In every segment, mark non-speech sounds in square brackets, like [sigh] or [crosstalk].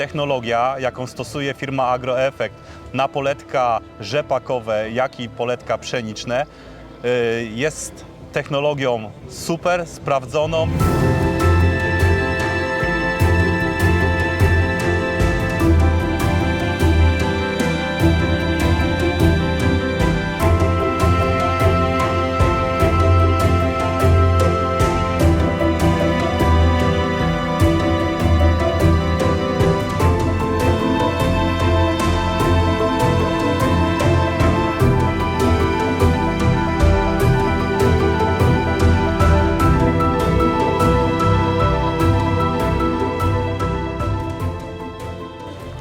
technologia, jaką stosuje firma AgroEffect na poletka rzepakowe, jak i poletka pszeniczne, y, jest technologią super, sprawdzoną.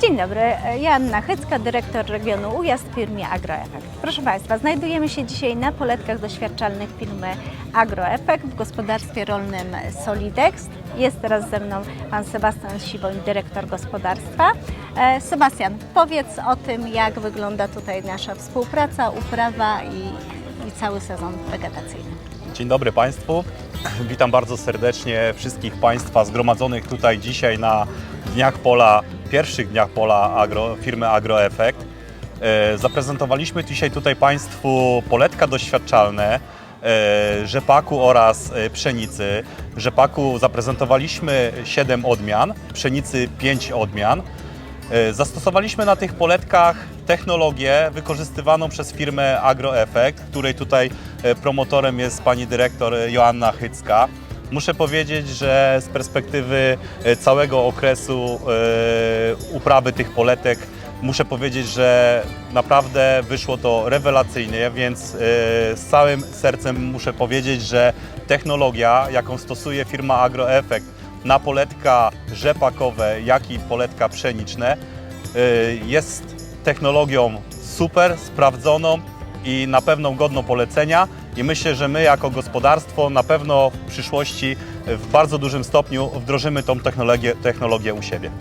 Dzień dobry, Joanna Chycka, dyrektor regionu Ujazd w firmie AgroEffect. Proszę Państwa, znajdujemy się dzisiaj na poletkach doświadczalnych firmy AgroEffect w gospodarstwie rolnym Solidex. Jest teraz ze mną Pan Sebastian Siwoń, dyrektor gospodarstwa. E, Sebastian, powiedz o tym, jak wygląda tutaj nasza współpraca, uprawa i, i cały sezon wegetacyjny. Dzień dobry Państwu. [clears throat] Witam bardzo serdecznie wszystkich Państwa zgromadzonych tutaj dzisiaj na Dniach Pola, pierwszych Dniach Pola agro, firmy AgroEffect. E, Zaprezentowaliśmy dzisiaj tutaj Państwu poletka doświadczalne e, rzepaku oraz e, pszenicy. Rzepaku zaprezentowaliśmy 7 odmian, pszenicy 5 odmian. Zastosowaliśmy na tych poletkach technologię wykorzystywaną przez firmę AgroEffect, której tutaj promotorem jest pani dyrektor Joanna Hycka. Muszę powiedzieć, że z perspektywy e, całego okresu e, uprawy tych poletek muszę powiedzieć, że naprawdę wyszło to rewelacyjnie, więc e, z całym sercem muszę powiedzieć, że technologia, jaką stosuje firma AgroEffect na poletka rzepakowe, jak i poletka pszeniczne, jest technologią super, sprawdzoną i na pewno godną polecenia. I myślę, że my jako gospodarstwo na pewno w przyszłości w bardzo dużym stopniu wdrożymy tą technologię, technologię u siebie.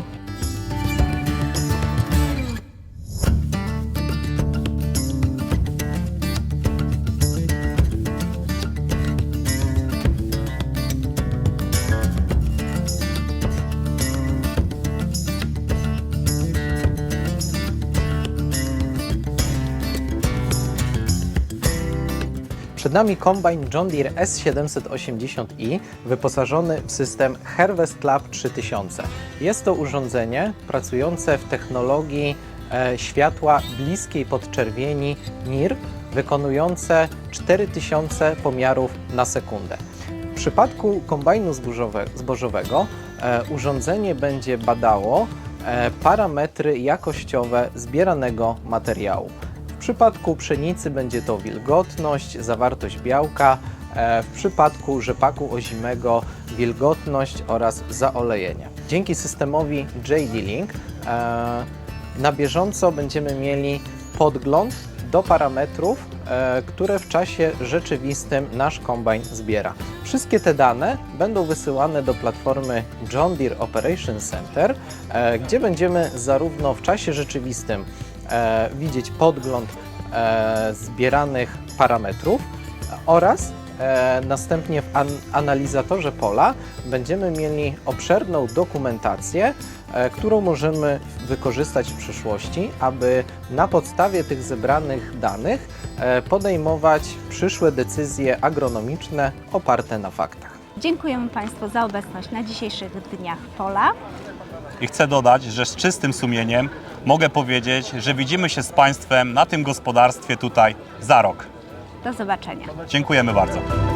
Przed nami kombajn John Deere S780i wyposażony w system Harvest Lab 3000. Jest to urządzenie pracujące w technologii e, światła bliskiej podczerwieni NIR, wykonujące 4000 pomiarów na sekundę. W przypadku kombajnu zbożowe, zbożowego e, urządzenie będzie badało e, parametry jakościowe zbieranego materiału. W przypadku pszenicy będzie to wilgotność, zawartość białka, e, w przypadku rzepaku ozimego wilgotność oraz zaolejenie. Dzięki systemowi JD-Link e, na bieżąco będziemy mieli podgląd do parametrów, e, które w czasie rzeczywistym nasz kombajn zbiera. Wszystkie te dane będą wysyłane do platformy John Deere Operation Center, gdzie będziemy zarówno w czasie rzeczywistym widzieć podgląd e, zbieranych parametrów oraz e, następnie w an analizatorze pola będziemy mieli obszerną dokumentację, e, którą możemy wykorzystać w przyszłości, aby na podstawie tych zebranych danych e, podejmować przyszłe decyzje agronomiczne oparte na faktach. Dziękujemy Państwu za obecność na dzisiejszych Dniach Pola. I chcę dodać, że z czystym sumieniem mogę powiedzieć, że widzimy się z Państwem na tym gospodarstwie tutaj za rok. Do zobaczenia. Dziękujemy bardzo.